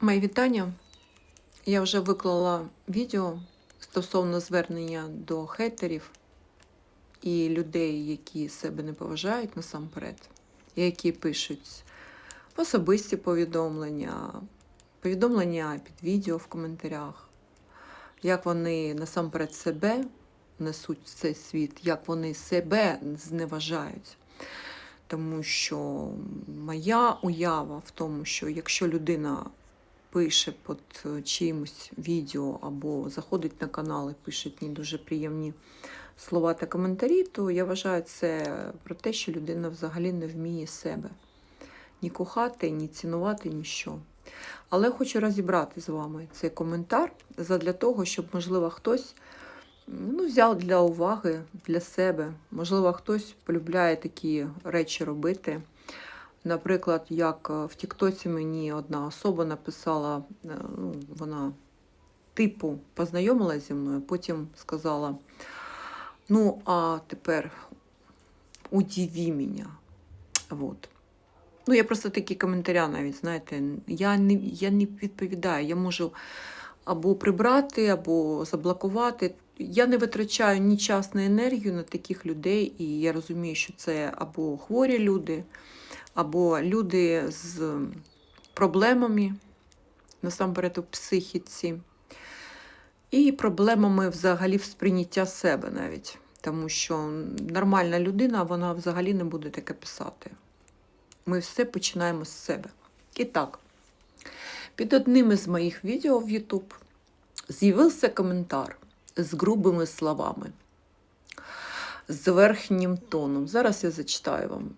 Мої вітання. Я вже виклала відео стосовно звернення до хейтерів і людей, які себе не поважають насамперед, які пишуть особисті повідомлення, повідомлення під відео в коментарях, як вони насамперед себе несуть в цей світ, як вони себе зневажають. Тому що моя уява в тому, що якщо людина пише під е, чимось відео або заходить на канал і пише не дуже приємні слова та коментарі, то я вважаю це про те, що людина взагалі не вміє себе ні кохати, ні цінувати, ніщо. Але хочу розібрати з вами цей коментар задля того, щоб, можливо, хтось ну, взяв для уваги для себе. Можливо, хтось полюбляє такі речі робити. Наприклад, як е, в Тіктоці мені одна особа написала, е, ну, вона типу познайомилася зі мною, потім сказала: ну, а тепер удиви мене. Вот. Ну, я просто такі коментаря навіть, знаєте, я не, я не відповідаю. Я можу або прибрати, або заблокувати. Я не витрачаю ні час, ні енергію на таких людей, і я розумію, що це або хворі люди, або люди з проблемами, насамперед у психіці, і проблемами взагалі в сприйняття себе навіть. Тому що нормальна людина, вона взагалі не буде таке писати. Ми все починаємо з себе. І так, під одним із моїх відео в YouTube з'явився коментар з грубими словами, з верхнім тоном. Зараз я зачитаю вам.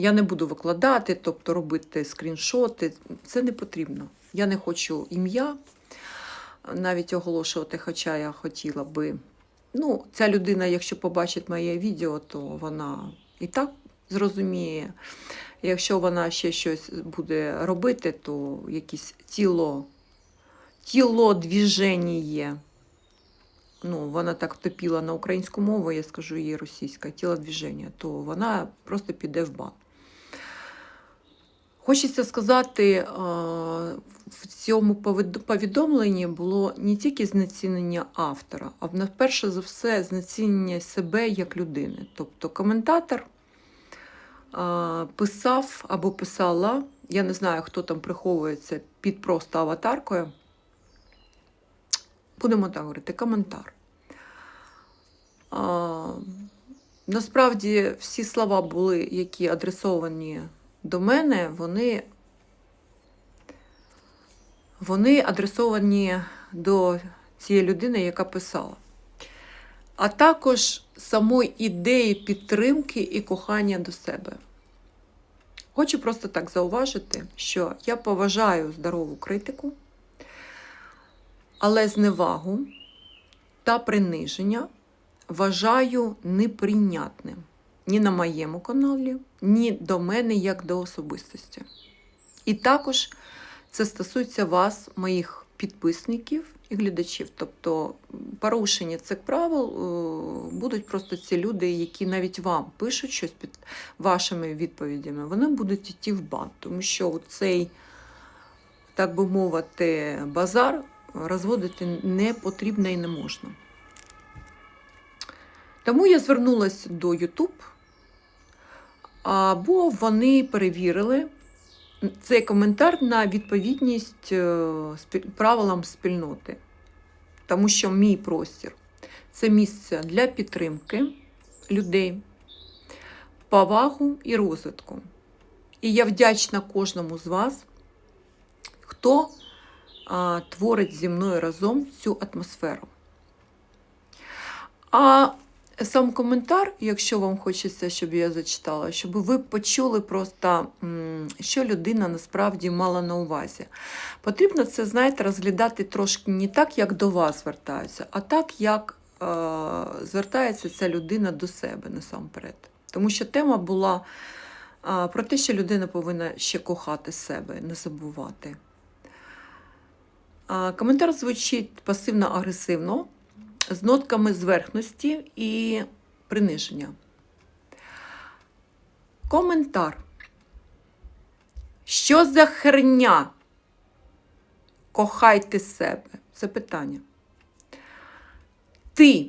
Я не буду викладати, тобто робити скріншоти. Це не потрібно. Я не хочу ім'я навіть оголошувати, хоча я хотіла би. Ну, ця людина, якщо побачить моє відео, то вона і так зрозуміє. Якщо вона ще щось буде робити, то якесь тіло, тіло двіження. Ну, вона так втопіла на українську мову, я скажу їй російська, тіло двіження, то вона просто піде в бан. Хочеться сказати, в цьому повідомленні було не тільки знецінення автора, а перше за все знецінення себе як людини. Тобто коментатор писав або писала, я не знаю, хто там приховується під просто аватаркою. Будемо так говорити, коментар. Насправді всі слова були, які адресовані до мене, вони вони адресовані до цієї людини, яка писала. А також самої ідеї підтримки і кохання до себе. Хочу просто так зауважити, що я поважаю здорову критику, але зневагу та приниження вважаю неприйнятним ні на моєму каналі, ні до мене як до особистості. І також це стосується вас, моїх підписників і глядачів. Тобто порушення цих правил е, будуть просто ці люди, які навіть вам пишуть щось під вашими відповідями, вони будуть йти в бан, тому що цей, так би мовити, базар розводити не потрібно і не можна. Тому я звернулася до YouTube, або вони перевірили цей коментар на відповідність е, правилам спільноти. Тому що мій простір це місце для підтримки людей, повагу і розвитку. І я вдячна кожному з вас, хто творить зі мною разом цю атмосферу. А сам коментар, якщо вам хочеться, щоб я зачитала, щоб ви почули просто, що людина насправді мала на увазі. Потрібно це, знаєте, розглядати трошки не так, як до вас звертаються, а так, як е, звертається ця людина до себе насамперед. Тому що тема була е, про те, що людина повинна ще кохати себе, не забувати. Е, коментар звучить пасивно-агресивно з нотками зверхності і приниження. Коментар. Що за херня? кохайте себе? Це питання. Ти,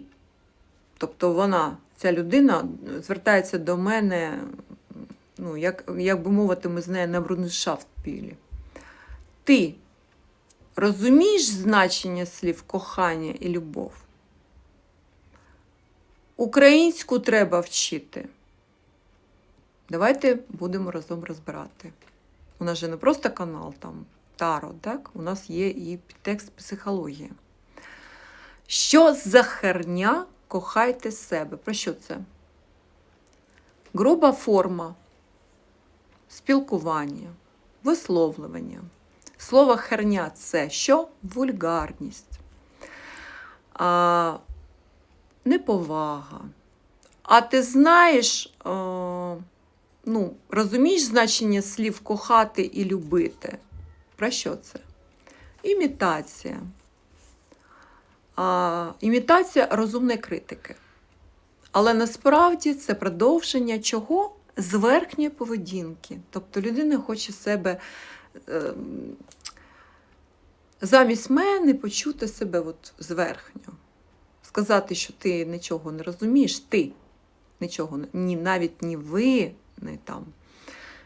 тобто вона, ця людина, звертається до мене, ну, як, як би мовити, ми з нею на брудершафт пілі. Ти розумієш значення слів кохання і любов? Українську треба вчити. Давайте будемо разом розбирати. У нас же не просто канал там Таро, так? У нас є і підтекст психології. Що за херня кохайте себе? Про що це? Груба форма спілкування, висловлювання. Слово херня це що? Вульгарність, а, неповага. А ти знаєш, а, ну, розумієш значення слів кохати і любити? Про що це? Імітація. А, імітація розумної критики. Але насправді це продовження чого? Зверхньої поведінки. Тобто людина хоче себе е, замість мене почути себе от зверхньо. Сказати, що ти нічого не розумієш, ти нічого ні, навіть ні ви не там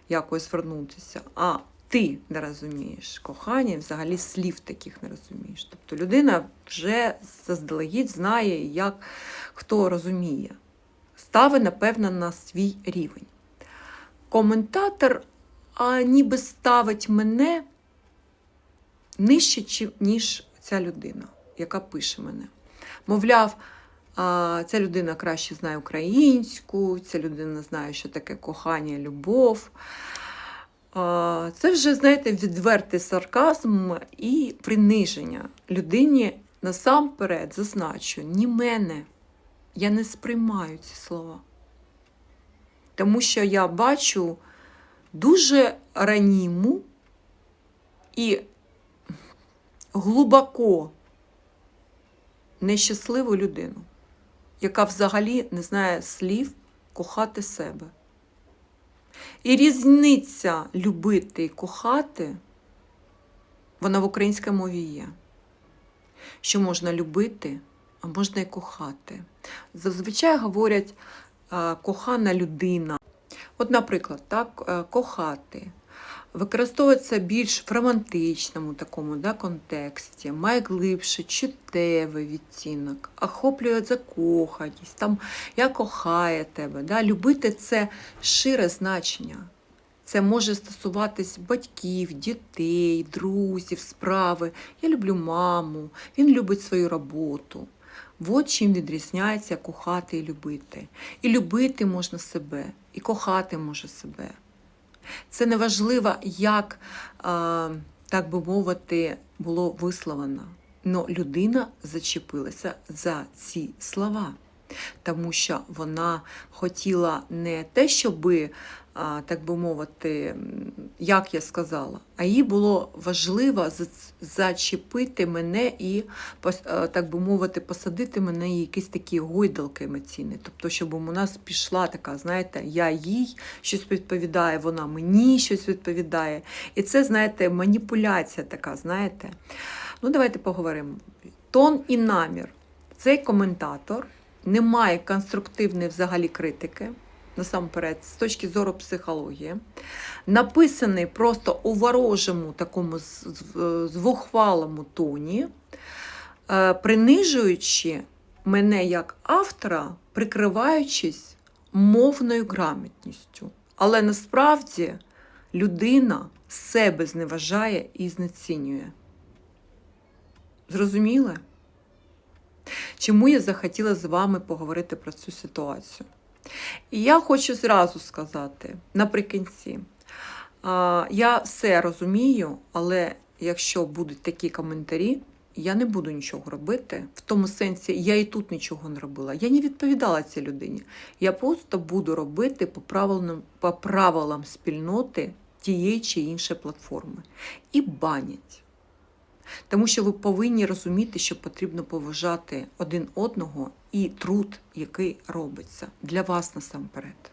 якось звернутися, а ти не розумієш кохання, взагалі слів таких не розумієш. Тобто людина вже заздалегідь знає, як хто розуміє. Ставить, напевно, на свій рівень. Коментатор а, ніби ставить мене нижче, ніж ця людина, яка пише мене. Мовляв, ця людина краще знає українську, ця людина знає, що таке кохання, любов. Це вже, знаєте, відвертий сарказм і приниження людині насамперед зазначу, ні мене. Я не сприймаю ці слова. Тому що я бачу дуже раніму і глибоко нещасливу людину, яка взагалі не знає слів кохати себе. І різниця любити і кохати, вона в українській мові є. Що можна любити, а можна і кохати. Зазвичай говорять кохана людина. От, наприклад, так, е, кохати використовується більш в романтичному такому да, контексті, має глибше, чуттєвий відтінок, охоплює закоханість, там я кохаю тебе. Да? Любити це шире значення. Це може стосуватись батьків, дітей, друзів, справи. Я люблю маму, він любить свою роботу. От чим відрізняється кохати і любити. І любити можна себе, і кохати може себе. Це не важливо, як, а, так би мовити, було висловлено. Но людина зачепилася за ці слова, тому що вона хотіла не те, щоби, так би мовити, як я сказала, а їй було важливо зачепити мене і, е, так би мовити, посадити мене в якісь такі гойдалки емоційні. Тобто, щоб у нас пішла така, знаєте, я їй щось відповідаю, вона мені щось відповідає. І це, знаєте, маніпуляція така, знаєте. Ну, давайте поговоримо. Тон і намір. Цей коментатор не має конструктивної взагалі критики, насамперед, з точки зору психології, написаний просто у ворожому такому з- з- тоні, е, принижуючи мене як автора, прикриваючись мовною грамотністю. Але насправді людина себе зневажає і знецінює. Зрозуміли? Чому я захотіла з вами поговорити про цю ситуацію? І я хочу зразу сказати наприкінці, я все розумію, але якщо будуть такі коментарі, я не буду нічого робити. В тому сенсі, я і тут нічого не робила. Я не відповідала цій людині. Я просто буду робити по правилам, по правилам спільноти тієї чи іншої платформи. І банять. Тому що ви повинні розуміти, що потрібно поважати один одного і труд, який робиться для вас насамперед.